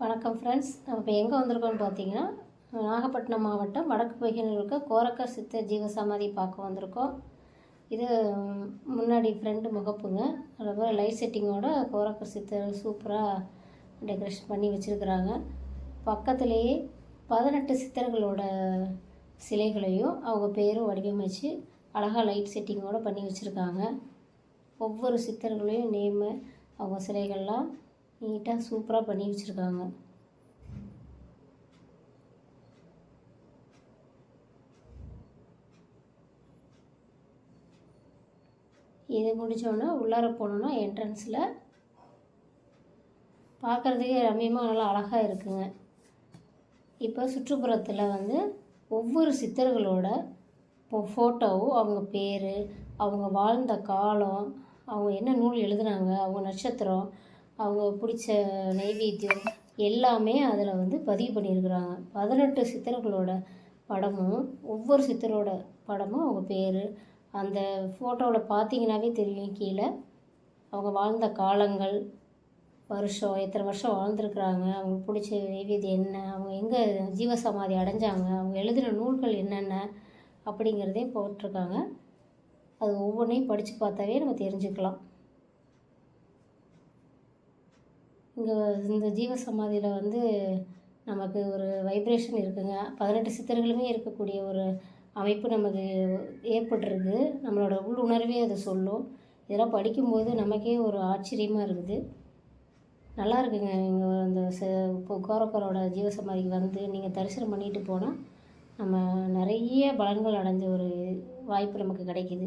வணக்கம் ஃப்ரெண்ட்ஸ் நம்ம இப்போ எங்கே வந்திருக்கோம்னு பார்த்தீங்கன்னா நாகப்பட்டினம் மாவட்டம் வடக்கு பகுதியில் இருக்க கோரக்கர் சித்தர் ஜீவசமாதி பார்க்க வந்திருக்கோம். இது முன்னாடி ஃப்ரெண்டு முகப்புங்க. அதுக்கப்புறம் லைட் செட்டிங்கோட கோரக்கர் சித்தர் சூப்பராக டெக்கரேஷன் பண்ணி வச்சுருக்குறாங்க. பக்கத்துலேயே பதினெட்டு சித்தர்களோட சிலைகளையும் அவங்க பேரும் வடிவமைச்சு அழகாக லைட் செட்டிங்கோடு பண்ணி வச்சுருக்காங்க. ஒவ்வொரு சித்தர்களையும் நேமு அவங்க சிலைகள்லாம் நீட்டாக சூப்பராக பண்ணி வச்சுருக்காங்க. இது முடித்தோடனே உள்ளார போனோன்னா என்ட்ரன்ஸில் பார்க்குறதுக்கே ரம்யமாக நல்லா அழகாக இருக்குங்க. இப்போ சுற்றுப்புறத்தில் வந்து ஒவ்வொரு சித்தர்களோட ஃபோட்டோவும் அவங்க பேர் அவங்க வாழ்ந்த காலம் அவங்க என்ன நூல் எழுதுனாங்க அவங்க நட்சத்திரம் அவங்க பிடிச்ச நைவேத்தியம் எல்லாமே அதில் வந்து பதிவு பண்ணியிருக்கிறாங்க. பதினெட்டு சித்தர்களோட படமும் ஒவ்வொரு சித்தரோட படமும் அவங்க பேர். அந்த ஃபோட்டோவில் பார்த்தீங்கன்னாவே தெரியும் கீழே. அவங்க வாழ்ந்த காலங்கள் வருஷம் எத்தனை வருஷம் வாழ்ந்துருக்குறாங்க அவங்களுக்கு பிடிச்ச நைவேத்தியம் என்ன அவங்க எங்கே ஜீவசமாதி அடைஞ்சாங்க அவங்க எழுதுகிற நூல்கள் என்னென்ன அப்படிங்கிறதையும் போட்டிருக்காங்க. அது ஒவ்வொன்றையும் படித்து பார்த்தாவே நம்ம தெரிஞ்சுக்கலாம். இங்கே இந்த ஜீவசமாதியில் வந்து நமக்கு ஒரு வைப்ரேஷன் இருக்குங்க. பதினெட்டு சித்தர்களுமே இருக்கக்கூடிய ஒரு அமைப்பு நமக்கு ஏற்பட்டிருக்கு. நம்மளோட உள்ளுணர்வே அதை சொல்லும். இதெல்லாம் படிக்கும்போது நமக்கே ஒரு ஆச்சரியமாக இருக்குது. நல்லா இருக்குங்க. இங்கே அந்த ச இப்போ கோரக்கரோட ஜீவசமாதிக்கு வந்து நீங்கள் தரிசனம் பண்ணிட்டு போனால் நம்ம நிறைய பலன்கள் அடைஞ்ச ஒரு வாய்ப்பு நமக்கு கிடைக்கிது.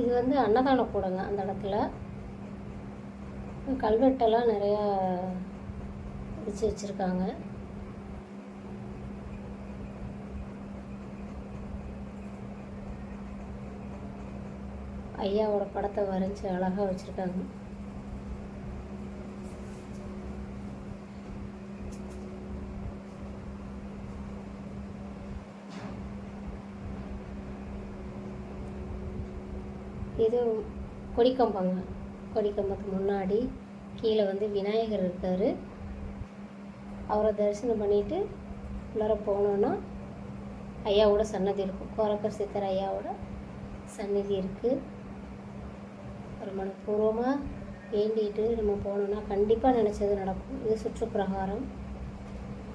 இது வந்து அன்னதான கூடங்க அந்த இடத்துல. கல்வெட்டெல்லாம் நிறையா வச்சு வச்சுருக்காங்க. ஐயாவோட படத்தை வரைஞ்சி அழகாக வச்சுருக்காங்க. இது கொடிக்கம்பங்க. கொடிக்கம்பத்துக்கு முன்னாடி கீழே வந்து விநாயகர் இருக்கார். அவரை தரிசனம் பண்ணிட்டு உள்ளார போனோன்னா ஐயாவோட சன்னதி இருக்கும். கோரக்கர் சித்தர் ஐயாவோட சன்னதி இருக்குது ஒரு மனப்பூர்வமாக வேண்டிட்டு நம்ம போனோம்னா கண்டிப்பாக நினச்சது நடக்கும். இது சுற்றுப்பிரகாரம்.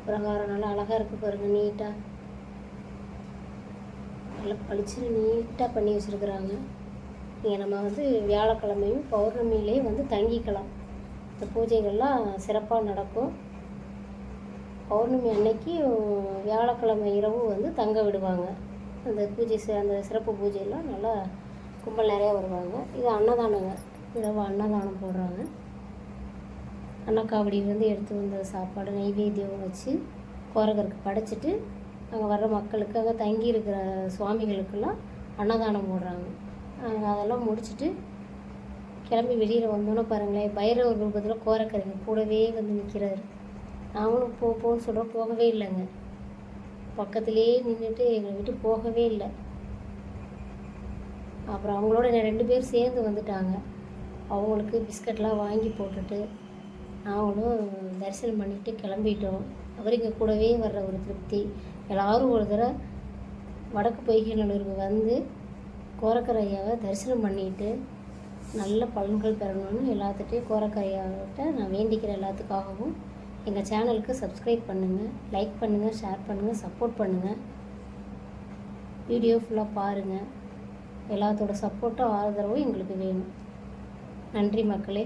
பிரகாரம் நல்லா அழகாக இருக்குது பாருங்கள் நீட்டாக நல்லா பளிச்சுன்னு நீட்டாக பண்ணி வச்சுருக்குறாங்க. இங்கே நம்ம வந்து வியாழக்கிழமையும் பௌர்ணமியிலே வந்து தங்கிக்கலாம். இந்த பூஜைகள்லாம் சிறப்பாக நடக்கும். பௌர்ணமி அன்னைக்கு வியாழக்கிழமை இரவு வந்து தங்க விடுவாங்க. அந்த பூஜை அந்த சிறப்பு பூஜையெல்லாம் நல்லா கும்பல் நிறையா வருவாங்க. இது அன்னதானங்க. இரவு அன்னதானம் போடுறாங்க. அன்னக்காவடி வந்து எடுத்து வந்த சாப்பாடு நைவேத்தியம் வச்சு கோரகருக்கு படைச்சிட்டு அங்கே வர்ற மக்களுக்கு அங்கே தங்கி இருக்கிற சுவாமிகளுக்கெல்லாம் அன்னதானம் போடுறாங்க. நாங்கள் அதெல்லாம் முடிச்சுட்டு கிளம்பி வெளியில் வந்தோன்னே பாருங்களேன் பைரவர் ரூபத்தில் கோரக்கருங்க கூடவே வந்து நிற்கிறாரு நாங்களும் போ போன்னு சொல்கிறோம் போகவே இல்லைங்க. பக்கத்துலேயே நின்றுட்டு எங்களை விட்டு போகவே இல்லை. அப்புறம் அவங்களோட என்ன ரெண்டு பேர் சேர்ந்து வந்துட்டாங்க. அவங்களுக்கு பிஸ்கட்லாம் வாங்கி போட்டுட்டு நாங்களும் தரிசனம் பண்ணிட்டு கிளம்பிட்டோம். அவர் இங்கே கூடவே வர்ற ஒரு திருப்தி. எல்லாரும் ஒரு தடவை வடக்கு பொய்கைநல்லூருக்கு வந்து கோரக்கர் ஐயாவை தரிசனம் பண்ணிட்டு நல்ல பலன்கள் பெறணும்னு எல்லாத்துட்டையும் கோரக்கர் ஐயாவிட்ட நான் வேண்டிக்கிறேன் எல்லாத்துக்காகவும் எங்கள் சேனலுக்கு சப்ஸ்கிரைப் பண்ணுங்கள் லைக் பண்ணுங்கள் ஷேர் பண்ணுங்கள் சப்போர்ட் பண்ணுங்கள் வீடியோ ஃபுல்லாக பாருங்கள் எல்லாத்தோட சப்போர்ட்டும் ஆதரவும் எங்களுக்கு வேணும். நன்றி மக்களே.